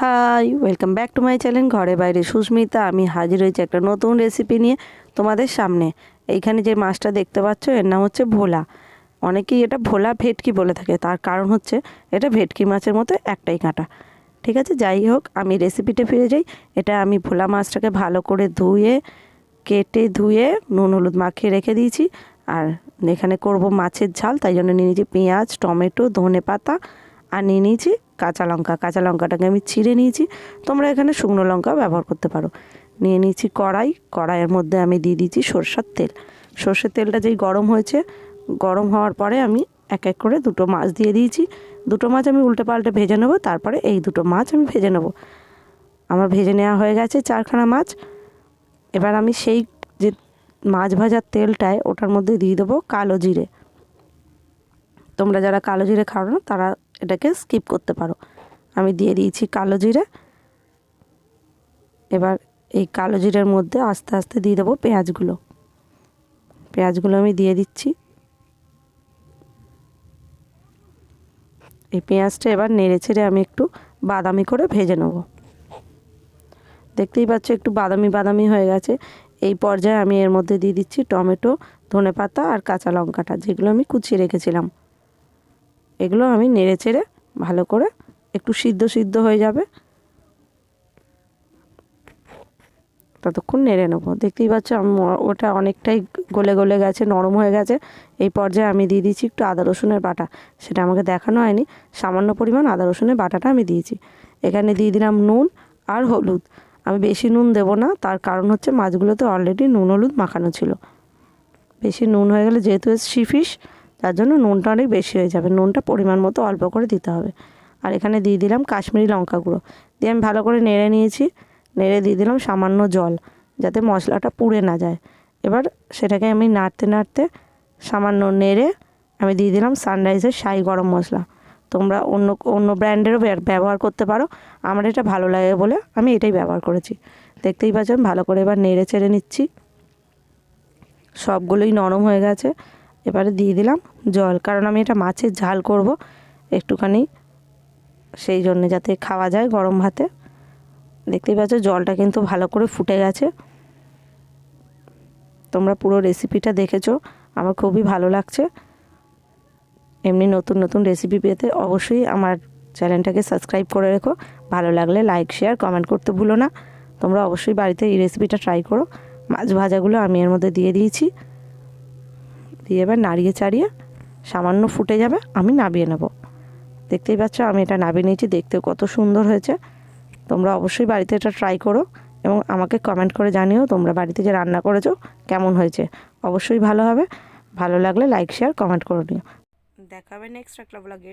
Hi, welcome back to my channel ঘরে বাইরে সুস্মিতা। আমি হাজির হয়েছি একটা নতুন রেসিপি নিয়ে তোমাদের সামনে। এইখানে যে মাছটা দেখতে পাচ্ছ, এর নাম হচ্ছে ভোলা। অনেকেই এটা ভোলা ভেটকি বলে থাকে, তার কারণ হচ্ছে এটা ভেটকি মাছের মতো একটাই কাঁটা। ঠিক আছে, যাই হোক, আমি রেসিপিটা ফিরে যাই। এটা আমি ভোলা মাছটাকে ভালো করে ধুয়ে, কেটে ধুয়ে নুন হলুদ মাখিয়ে রেখে দিয়েছি। আর এখানে করব মাছের ঝাল, তাই জন্য নিয়ে নিয়েছি পেঁয়াজ, টমেটো ধনে পাতা আর নিয়ে নিয়েছি কাঁচা লঙ্কা। কাঁচা লঙ্কাটাকে আমি ছিঁড়ে নিয়েছি। তোমরা এখানে শুকনো লঙ্কা ব্যবহার করতে পারো। নিয়ে নিয়েছি কড়াই। কড়াইয়ের মধ্যে আমি দিয়ে দিয়েছি সরষার তেল। সর্ষের তেলটা যেই গরম হয়েছে, গরম হওয়ার পরে আমি এক এক করে দুটো মাছ দিয়ে দিয়েছি। দুটো মাছ আমি উল্টে পাল্টে ভেজে নেব, তারপরে এই দুটো মাছ আমি ভেজে নেব। আমার ভেজে নেওয়া হয়ে গেছে চারখানা মাছ। এবার আমি সেই যে মাছ ভাজার তেলটায় ওটার মধ্যে দিয়ে দেবো কালো জিরে। তোমরা যারা কালো জিরে খাও না, তারা এটাকে স্কিপ করতে পারো। আমি দিয়ে দিয়েছি কালো জিরে। এবার এই কালো জিরের মধ্যে আস্তে আস্তে দিয়ে দেবো পেঁয়াজগুলো। পেঁয়াজগুলো আমি দিয়ে দিচ্ছি। এই পেঁয়াজটা এবার নেড়ে ছেড়ে আমি একটু বাদামি করে ভেজে নেব। দেখতেই পাচ্ছ একটু বাদামি বাদামি হয়ে গেছে। এই পর্যায়ে আমি এর মধ্যে দিয়ে দিচ্ছি টমেটো ধনে পাতা আর কাঁচা লঙ্কাটা, যেগুলো আমি কুচিয়ে রেখেছিলাম। এগুলো আমি নেড়ে চেড়ে ভালো করে একটু সিদ্ধ সিদ্ধ হয়ে যাবে। ততক্ষণ নেড়ে নেব। দেখতেই পাচ্ছ ওটা অনেকটাই গলে গলে গেছে, নরম হয়ে গেছে। এই পর্যায়ে আমি দিয়ে দিয়েছি একটু আদা রসুনের বাটা। সেটা আমাকে দেখানো হয়নি। সামান্য পরিমাণ আদা রসুনের বাটাটা আমি দিয়েছি। এখানে দিয়ে দিলাম নুন আর হলুদ। আমি বেশি নুন দেবো না, তার কারণ হচ্ছে মাছগুলোতে অলরেডি নুন হলুদ মাখানো ছিল। বেশি নুন হয়ে গেলে যেহেতু সি ফিশ তার জন্য নুনটা অনেক বেশি হয়ে যাবে। নুনটা পরিমাণ মতো অল্প করে দিতে হবে। আর এখানে দিয়ে দিলাম কাশ্মীরি লঙ্কা গুঁড়ো। দিয়ে আমি ভালো করে নেড়ে নিয়েছি। নেড়ে দিয়ে দিলাম সামান্য জল, যাতে মশলাটা পুড়ে না যায়। এবার সেটাকে আমি নাড়তে নাড়তে সামান্য নেড়ে আমি দিয়ে দিলাম সানরাইজের সাই গরম মশলা। তোমরা অন্য অন্য ব্র্যান্ডেরও ব্যবহার করতে পারো। আমার এটা ভালো লাগে বলে আমি এটাই ব্যবহার করেছি। দেখতেই পাচ্ছেন ভালো করে এবার নেড়ে চেড়ে নিচ্ছি। সবগুলোই নরম হয়ে গেছে। এবারে দিয়ে দিলাম জল। কারণ আমি এটা মাছের ঝাল করব একটুখানি, সেই জন্যে যাতে খাওয়া যায় গরম ভাতে। দেখতেই পাচ্ছ জলটা কিন্তু ভালো করে ফুটে গেছে। তোমরা পুরো রেসিপিটা দেখেছ, আমার খুবই ভালো লাগছে। এমনি নতুন নতুন রেসিপি পেতে অবশ্যই আমার চ্যানেলটাকে সাবস্ক্রাইব করে রেখো। ভালো লাগলে লাইক শেয়ার কমেন্ট করতে ভুলো না। তোমরা অবশ্যই বাড়িতে এই রেসিপিটা ট্রাই করো। মাছ ভাজাগুলো আমি এর মধ্যে দিয়ে দিয়েছি। দিয়ে এবার নাড়িয়ে চাড়িয়ে সামান্য ফুটে যাবে, আমি নাবিয়ে নেব। দেখতেই পাচ্ছ, আমি এটা নাবিয়ে নিয়েছি দেখতে কত সুন্দর হয়েছে। তোমরা অবশ্যই বাড়িতে এটা ট্রাই করো এবং আমাকে কমেন্ট করে জানিও তোমরা বাড়িতে যে রান্না করেছ, কেমন হয়েছে। অবশ্যই ভালো হবে, ভালো লাগলে লাইক শেয়ার কমেন্ট করে নিও। দেখাবে নেক্সট একটা ব্লগে